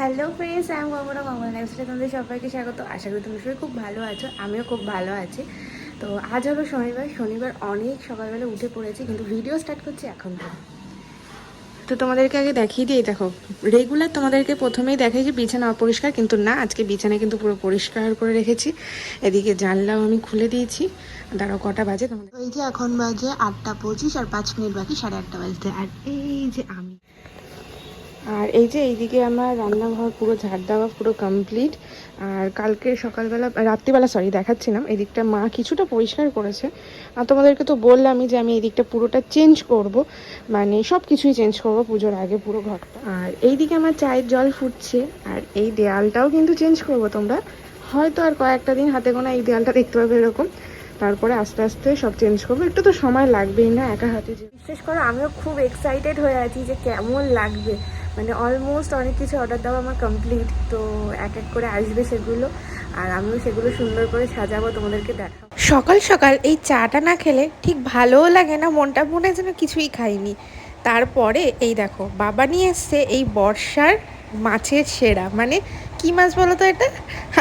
Hello friends আমি গঙ্গনা গঙ্গনা লাইফস্টাইলে তোমাদের সবাইকে স্বাগত। আশা করি তুমি সবাই খুব ভালো আছো, আমিও খুব ভালো আছি। তো আজ হলো শনিবার শনিবার অনেক সকালবেলা উঠে পড়েছি, কিন্তু ভিডিও স্টার্ট করছি এখন তো তোমাদেরকে আগে দেখিয়ে দিই, দেখো রেগুলার তোমাদেরকে প্রথমেই দেখাই যে বিছানা অপরিষ্কার, কিন্তু না, আজকে বিছানা কিন্তু পুরো পরিষ্কার করে রেখেছি। এদিকে জানলাও আমি খুলে দিয়েছি। দাঁড়াও, কটা বাজে তোমাদের এই যে এখন বাজে আটটা পঁচিশ আর পাঁচ মিনিট বাকি, সাড়ে আটটা বাজতে। আর এই যে আমি আর এই যে এইদিকে আমার রান্নাঘর পুরো ঝাড় দেওয়া পুরো কমপ্লিট আর কালকে সকালবেলা, রাত্রিবেলা সরি দেখাচ্ছিলাম এই দিকটা মা কিছুটা পরিষ্কার করেছে। আর তোমাদেরকে তো বললামই যে আমি এই দিকটা পুরোটা চেঞ্জ করব মানে সব কিছুই চেঞ্জ করব পুজোর আগে পুরো ঘরটা। আর এইদিকে আমার চায়ের জল ফুটছে, আর এই দেয়ালটাও কিন্তু চেঞ্জ করব তোমরা। হয়তো আর কয়েকটা দিন হাতে গোনা এই দেয়ালটা দেখতে পাবে এরকম। তারপরে আস্তে আস্তে সব চেঞ্জ করব। একটু তো সময় লাগবেই না, একা হাতে বিশেষ করে আমিও খুব এক্সাইটেড হয়ে আছি যে কেমন লাগবে। মানে অলমোস্ট অনেক কিছু অর্ডার দেওয়া আমার কমপ্লিট তো এক এক করে আসবে সেগুলো, আর আমিও সেগুলো সুন্দর করে সাজাবো, তোমাদেরকে দেখাবো। সকাল সকাল এই চাটা না খেলে ঠিক ভালোও লাগে না, মনটা মনে যেন কিছুই খাইনি। তারপরে এই দেখো, বাবা নিয়ে এসছে এই বর্ষার মাছের সেরা মানে কি মাছ বলো তো এটা?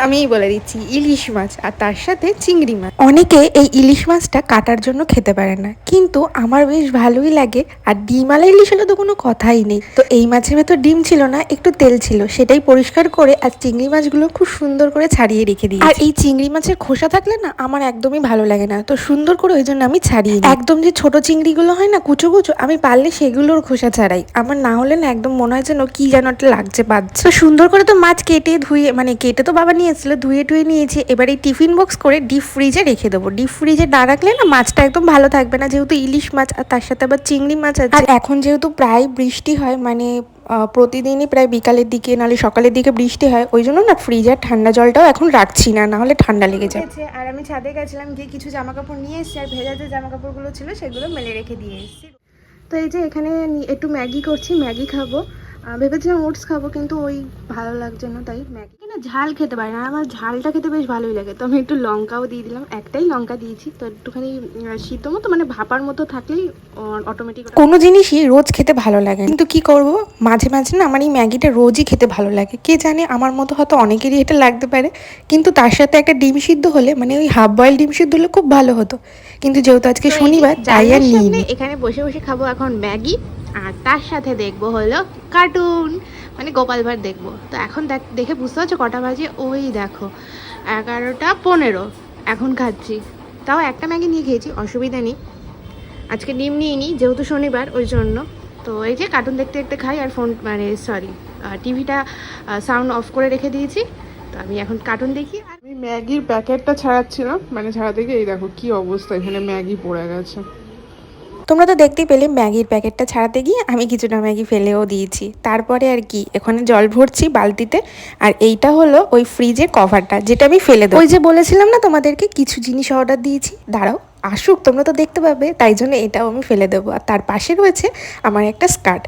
আমিই বলে দিচ্ছি, ইলিশ মাছ আর তার সাথে চিংড়ি মাছ। অনেকে এই ইলিশ মাছটা কাটার জন্য খেতে পারে না, কিন্তু আমার বেশ ভালোই লাগে আর ডিমালা ইলিশ হলে তো কোনো কথাই নেই। তো এই মাছের ভেতর ডিম ছিল না, একটু তেল ছিল, সেটাই পরিষ্কার করে আর চিংড়ি মাছগুলো খুব সুন্দর করে ছাড়িয়ে রেখে দিই আর এই চিংড়ি মাছের খোসা থাকলে না আমার একদমই ভালো লাগে না, তো সুন্দর করে ওই জন্য আমি ছাড়িয়ে একদম যে ছোট চিংড়িগুলো হয় না, কুচো কুচো, আমি পারলে সেগুলোর খোসা ছাড়াই। আমার না হলে না একদম মনে হয় যেন কি যেন একটা লাগছে পাচ্ছে তো সুন্দর করে তো মাছ কেটে ধুয়ে মানে কেটে তো বাবা নিয়ে এসেছিল ধুয়ে টুয়ে নিয়েছি। এবার এই টিফিন বক্স করে ডিপ ফ্রিজে রেখে দেবো। ডিপ ফ্রিজে না রাখলে না মাছটা একদম ভালো থাকবে না যেহেতু ইলিশ মাছ আর তার সাথে আবার চিংড়ি মাছ আছে। আর এখন যেহেতু প্রায় বৃষ্টি হয় মানে প্রতিদিনই প্রায় বিকালের দিকে নাহলে সকালের দিকে বৃষ্টি হয় ওই জন্য না ফ্রিজের ঠান্ডা জলটাও এখন রাখছি না নাহলে ঠান্ডা লেগে যায় আর আমি ছাদে গেছিলাম গিয়ে কিছু জামা কাপড় নিয়ে এসেছি আর ভেজা যে জামা কাপড়গুলো ছিল সেগুলো মেলে রেখে দিয়ে এসেছি। তো এই যে এখানে একটু ম্যাগি করছি ম্যাগি খাব। ভেবেছিলাম ওটস খাব কিন্তু ওই ভালো লাগছে না তাই ম্যাগি। না ঝাল খেতে পারি না আমার ঝালটা খেতে বেশ ভালোই লাগে। তো আমি একটু লঙ্কাও দিয়ে দিলাম একটাই লঙ্কা দিয়েছি। তো একটুখানি সিদ্ধ মতো মানে ভাপার মতো থাকলেই অটোমেটিক কোনো জিনিসই রোজ খেতে ভালো লাগে কিন্তু কি করব? মাঝে মাঝে না আমার এই ম্যাগিটা রোজই খেতে ভালো লাগে। কে জানে আমার মতো হয়তো অনেকেরই এটা লাগতে পারে। কিন্তু তার সাথে একটা ডিম সিদ্ধ হলে মানে ওই হাফ বয়েল ডিম সিদ্ধ হলে খুব ভালো হতো। কিন্তু যেহেতু আজকে শনিবার তাই আর নিই। এখানে বসে বসে খাব এখন ম্যাগি। আর তার সাথে দেখব হলো কার্টুন মানে গোপাল ভাঁড় দেখব। তো এখন দেখ- বুঝতে পারছ কটা বাজে? ওই দেখো, এগারোটা পনেরো, এখন খাচ্ছি। তাও একটা ম্যাগি নিয়ে খেয়েছি, অসুবিধা নেই। আজকে ডিম নিয়ে নিই যেহেতু শনিবার, ওই জন্য। তো এই যে কার্টুন দেখতে দেখতে খাই, আর ফোন মানে সরি টিভিটা সাউন্ড অফ করে রেখে দিয়েছি। তো আমি এখন কার্টুন দেখি, আর আমি ম্যাগির প্যাকেটটা ছাড়াচ্ছিলাম মানে ছাড়াতে গিয়ে এই দেখো কি অবস্থা, এখানে ম্যাগি পড়ে গেছে। তোমরা তো দেখতেই পেলে ম্যাগির প্যাকেটটা ছাড়াতে গিয়ে আমি কিছুটা ম্যাগি ফেলেও দিয়েছি। তারপরে আর কি, এখানে জল ভরছি বালতিতে আর এইটা হলো ওই ফ্রিজের কভারটা যেটা আমি ফেলে দেবো। ওই যে বলেছিলাম না তোমাদেরকে, কিছু জিনিস অর্ডার দিয়েছি। দাঁড়াও। আসুক, তোমরা তো দেখতে পাবে, তাই জন্য এটাও আমি ফেলে দেবো। আর তার পাশে রয়েছে আমার একটা স্কার্ট।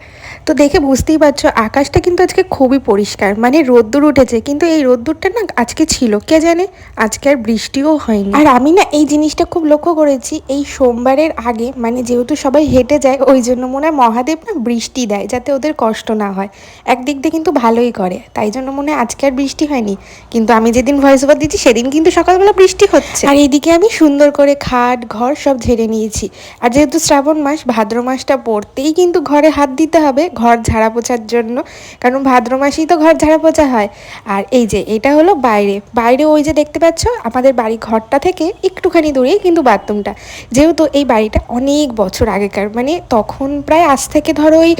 তো দেখে বুঝতেই পারছ, আকাশটা কিন্তু আজকে খুবই পরিষ্কার মানে রোদ্দুর উঠেছে, কিন্তু এই রোদ্দুরটা না আজকে ছিল, কে জানে? আজকে আর বৃষ্টিও হয়নি। আর আমি না এই জিনিসটা খুব লক্ষ্য করেছি, এই সোমবারের আগে মানে যেহেতু সবাই হেঁটে যায়, ওই জন্য মনে হয় মহাদেব না বৃষ্টি দেয়, যাতে ওদের কষ্ট না হয়। একদিক দিয়ে কিন্তু ভালোই করে, তাই জন্য মনে হয় আজকে আর বৃষ্টি হয়নি। কিন্তু আমি যেদিন ভয়েস ওভার দিচ্ছি সেদিন কিন্তু সকালবেলা বৃষ্টি হচ্ছে। আর এইদিকে আমি সুন্দর করে খাট ঘর সব ঝেড়ে নিয়েছি। আর যেহেতু শ্রাবণ মাস ভাদ্র মাসটা পড়তেই কিন্তু ঘরে হাত দিতে হবে ঘর ঝাড়া পোছার জন্য। কারণ ভাদ্র মাসেই তো ঘর ঝাড়া পোছা হয়। আর এই যে এটা হলো বাইরে। বাইরে ওই যে দেখতে পাচ্ছ আমাদের বাড়ি ঘরটা থেকে একটুখানি দূরেই কিন্তু বাথরুমটা। যেহেতু এই বাড়িটা অনেক বছর আগেকার মানে তখন প্রায় আজ থেকে ধরো ওই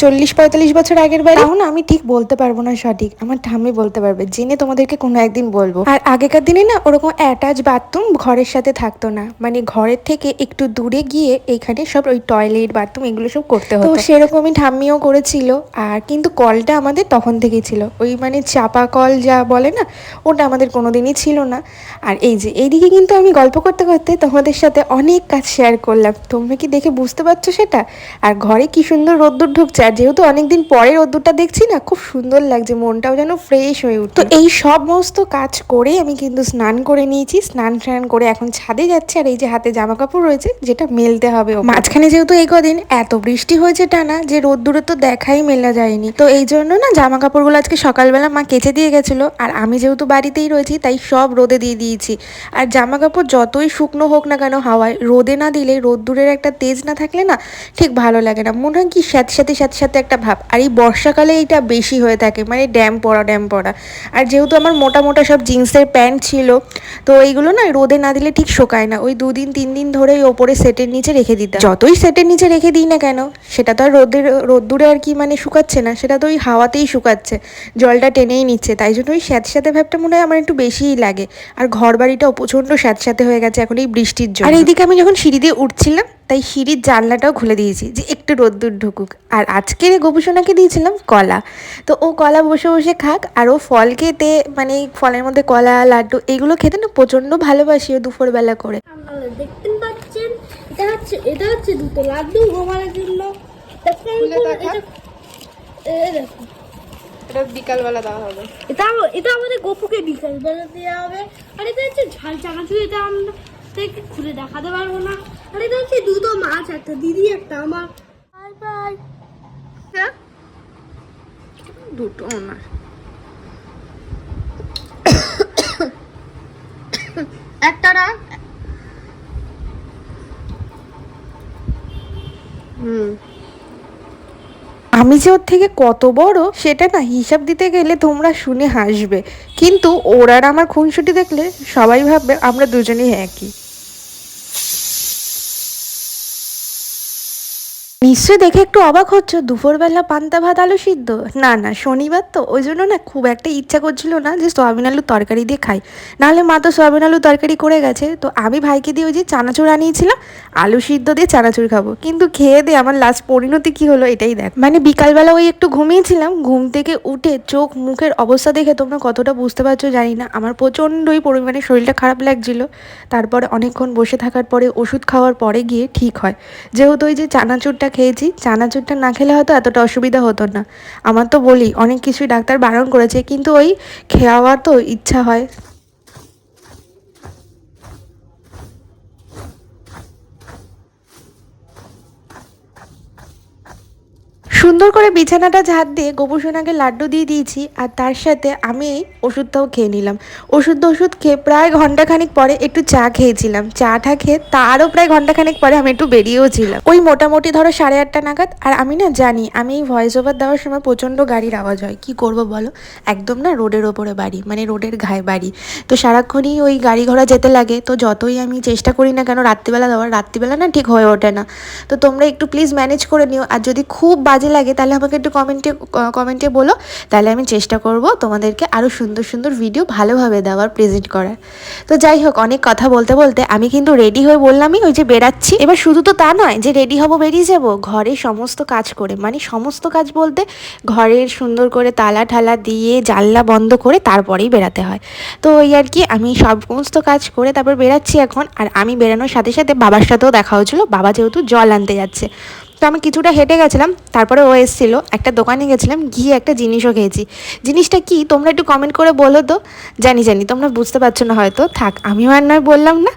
চল্লিশ পঁয়তাল্লিশ বছর আগের বাড়ি। এখন আমি ঠিক বলতে পারব না সঠিক। আমার ঠাম্মি বলতে পারবে জেনে তোমাদেরকে কোনো একদিন বলব। আর আগেকার দিনে না ওরকম অ্যাটাচ বাথরুম ঘরের সাথে থাকতো না। মানে ঘরের থেকে একটু দূরে গিয়ে এখানে সব ওই টয়লেট বাথরুম এগুলো সব করতে হতো। তো সেরকমই ঠাম্মিও করেছিল। আর কিন্তু কলটা আমাদের তখন থেকেই ছিল। ওই মানে চাপা কল যা বলে না ওটা আমাদের কোনোদিনই ছিল না। আর এই যে এইদিকে কিন্তু আমি গল্প করতে করতে তোমাদের সাথে অনেক কাজ শেয়ার করলাম। তোমরা কি দেখে বুঝতে পারছ সেটা? আর ঘরে কি সুন্দর রোদ্দুর ঢুকছে। আর যেহেতু অনেকদিন পরে রোদ্দুরটা দেখছি না খুব সুন্দর লাগছে মনটাও যেন ফ্রেশ হয়ে উঠছে। তো এই সমস্ত কাজ করে আমি কিন্তু স্নান করে নিয়েছি। স্নান স্নান করে এখন ছাদে যাচ্ছি। আর এই এই যে হাতে জামা কাপড় রয়েছে, যেটা মেলতে হবে মাঝখানে যেহেতু এই কদিন এত বৃষ্টি হয়েছে টানা, যে রোদ্দুরে তো দেখাই মেলা যায়নি। তো এই জন্য না জামা কাপড়গুলো আজকে সকালবেলা মা কেচে দিয়ে গেছিল, আর আমি যেহেতু বাড়িতেই রয়েছি, তাই সব রোদে দিয়ে দিয়েছি। আর জামা কাপড় যতই শুকনো হোক না কেন হাওয়ায়, রোদে না দিলে রোদ্দুরের একটা তেজ না থাকলে না ঠিক ভালো লাগে না। মনে হয় কি সাথে সাথে সাথে সাথে একটা ভাব। আর এই বর্ষাকালে এইটা বেশি হয়ে থাকে মানে ড্যাম পড়া ড্যাম পড়া। আর যেহেতু আমার মোটা মোটা সব জিন্সের প্যান্ট ছিল, তো এইগুলো না রোদে না দিলে ঠিক শোকায় না। ওই দুদিন, তিন দিন ধরে ওই ওপরে সেটের নিচে রেখে দিতাম। যতই সেটের নিচে রেখে দিই না কেন, সেটা তো আর রোদের, রোদ্দুরে আর কি মানে শুকাচ্ছে না, সেটা তো ওই হাওয়াতেই শুকাচ্ছে, জলটা টেনেই নিচ্ছে, তাই জন্য ওই স্যাঁত স্যাঁতে ভাবটা মনে হয় আমার একটু বেশিই লাগে। আর ঘর বাড়িটাও প্রচণ্ড স্যাঁত স্যাঁতে হয়ে গেছে এখন এই বৃষ্টির জন্য। আর এইদিকে আমি যখন সিঁড়ি দিয়ে উঠছিলাম তাই সিঁড়ির জানলাটাও খুলে দিয়েছি যে একটু রোদ্দুর ঢুকুক। আর আজকে গোপুসোনাকে দিয়েছিলাম কলা। তো ও কলা বসে বসে খাক আর ও ফল খেতে মানে ফলের মধ্যে কলা লাড্ডু এগুলো খেতে না প্রচণ্ড ভালোবাসি ও দুপুরবেলা করে। দেখতে পাচ্ছেন এটা হচ্ছে এটা হচ্ছে দুটো লাড্ডু গোমালের জন্য। তারপরে আমি খুলে বলব দেখা। এটা- এই দেখো। এটা বিকালবেলা দেওয়া হবে। এটা এটা আমাদের গপুকে বিকাল দেওয়া হবে। আর এটা হচ্ছে ঝাল চানাচুর এটা আমরা খুলে দেখাতে পারব না। আর এটা দুটো মাছ, একটা দিদি, একটা আমার। Bye bye. দুটো না একটা না? হুম। আমি যে ওর থেকে কত বড়, সেটা না হিসাব দিতে গেলে তোমরা শুনে হাসবে। কিন্তু ওর আমার খুনসুটি দেখলে সবাই ভাববে আমরা দুজনেই একই। নিশ্চয়ই দেখে একটু অবাক হচ্ছে, দুপুরবেলা পান্তা ভাত, আলু সিদ্ধ? না না, শনিবার তো, ওই জন্য না খুব একটা ইচ্ছা করছিল না যে সয়াবিন আলুর তরকারি দিয়ে খাই। নাহলে মা তো সয়াবিন আলুর তরকারি করে গেছে, তো আমি ভাইকে দিয়ে ওই যে চানাচুর আনিয়েছিলাম, আলু সিদ্ধ দিয়ে চানাচুর খাব। কিন্তু খেয়ে দিয়ে আমার লাস্ট পরিণতি কি হলো এটাই দেখ। মানে বিকালবেলা ওই একটু ঘুমিয়েছিলাম, ঘুম থেকে উঠে চোখ মুখের অবস্থা দেখে তোমরা কতটা বুঝতে পারছ জানি না। আমার প্রচণ্ডই পরিমাণে শরীরটা খারাপ লাগছিল। তারপরে অনেকক্ষণ বসে থাকার পরে ওষুধ খাওয়ার পরে গিয়ে ঠিক হয়। যেহেতু ওই যে চানাচুরটা খেয়েছি, চানাচুরটা না খেলে হয়তো এতটা অসুবিধা হতো না। আমার তো বলি, অনেক কিছুই ডাক্তার বারণ করেছে, কিন্তু ওই খাওয়ার তো ইচ্ছা হয়। সুন্দর করে বিছানাটা ঝাড় দিয়ে গোপুসোনাকে লাড্ডু দিয়ে দিয়েছি, আর তার সাথে আমি ওষুধটাও খেয়ে নিলাম। ওষুধ ওষুধ খেয়ে প্রায় ঘন্টাখানিক পরে একটু চা খেয়েছিলাম। চাটা খেয়ে তারও প্রায় ঘন্টাখানিক পরে আমি একটু বেরিয়েও ছিলাম। ওই মোটামুটি ধরো সাড়ে আটটা নাগাদ, আর আমি না জানি, আমি এই ভয়েস ওভার দেওয়ার সময় প্রচণ্ড গাড়ির আওয়াজ হয়। কি করব বলো? একদম না রোডের ওপরে বাড়ি মানে রোডের ঘায়ে বাড়ি। তো সারাক্ষণই ওই গাড়ি ঘোড়া যেতে লাগে, তো যতই আমি চেষ্টা করি না কেন, রাত্রিবেলা দেওয়ার, রাত্রিবেলা না ঠিক হয়ে ওঠে না। তো তোমরা একটু প্লিজ ম্যানেজ করে নিও, আর যদি খুব বাজে লাগে, তাহলে আমাকে একটু কমেন্টে কমেন্টে বলো। তাহলে আমি চেষ্টা করব তোমাদেরকে আরও সুন্দর সুন্দর ভিডিও ভালোভাবে দেওয়ার প্রেজেন্ট করার। তো যাই হোক, অনেক কথা বলতে বলতে আমি কিন্তু রেডি হয়ে বললামই, ওই যে বেরাচ্ছি এবার শুধু তো তা নয় যে রেডি হব, বেরিয়ে যাব, ঘরে সমস্ত কাজ করে মানে সমস্ত কাজ বলতে ঘরের সুন্দর করে তালা ঠালা দিয়ে জানলা বন্ধ করে তারপরেই বেরাতে হয়। তো ওই আর কি, আমি সমস্ত কাজ করে তারপর বেরাচ্ছি এখন। আর আমি বেরানোর সাথে সাথে বাবার সাথেও দেখা হয়েছিল, বাবা যেহেতু জল আনতে যাচ্ছে। তো আমি কিছুটা হেঁটে গেছিলাম, তারপরে ও এসেছিল, একটা দোকানে গেছিলাম, গিয়ে একটা জিনিসও খেয়েছি। জিনিসটা কি? তোমরা একটু কমেন্ট করে বলো তো। জানি জানি, তোমরা বুঝতে পারছ না হয়তো। থাক, আমিও আর নয় বললাম না।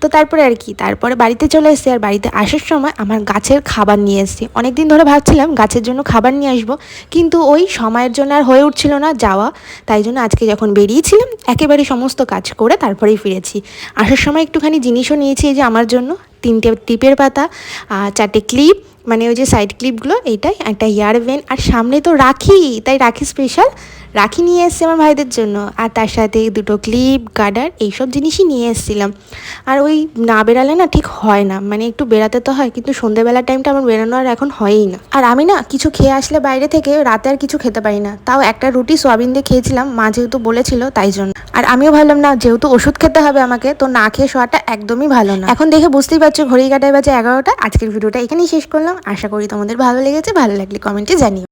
তো তারপরে আর কি, তারপরে বাড়িতে চলে এসেছি আর বাড়িতে আসার সময় আমার গাছের খাবার নিয়ে এসেছি। অনেক দিন ধরে ভাবছিলাম গাছের জন্য খাবার নিয়ে আসব, কিন্তু ওই সময়ের জন্য আর হয়ে উঠছিল না যাওয়া। তাই জন্য আজকে যখন বেরিয়েছিলাম, একেবারে সমস্ত কাজ করে তারপরেই ফিরেছি। আসার সময় একটুখানি জিনিসও নিয়েছি যে আমার জন্য, তিনটে টিপের পাতা আর চারটে ক্লিপ মানে ওই যে সাইড ক্লিপগুলো এইটাই, একটা ইয়ার ভেন আর সামনে তো রাখি, তাই রাখি স্পেশাল রাখি নিয়ে এসেছি আমার ভাইদের জন্য। আর তার সাথে দুটো ক্লিপ গার্ডার এইসব জিনিসই নিয়ে এসেছিলাম। আর ওই না বেরালে না ঠিক হয় না। মানে একটু বেরাতে তো হয়, কিন্তু সন্ধ্যেবেলার টাইমটা আমার বেরোনো আর এখন হয়ই না। আর আমি না কিছু খেয়ে আসলে বাইরে থেকে রাতে আর কিছু খেতে পারি না। তাও একটা রুটি সোয়াবিন দিয়ে খেয়েছিলাম, মা যেহেতু বলেছিল তাই জন্য। আর আমিও ভাবলাম না, যেহেতু ওষুধ খেতে হবে আমাকে, তো না খেয়ে শোয়াটা একদমই ভালো না। এখন দেখে বুঝতেই পারছ ঘড়ি কাটায় বাজে এগারোটা। আজকের ভিডিওটা এখানেই শেষ করলাম। আশা করি তোমাদের ভালো লেগেছে। ভালো লাগলে কমেন্টে জানিও।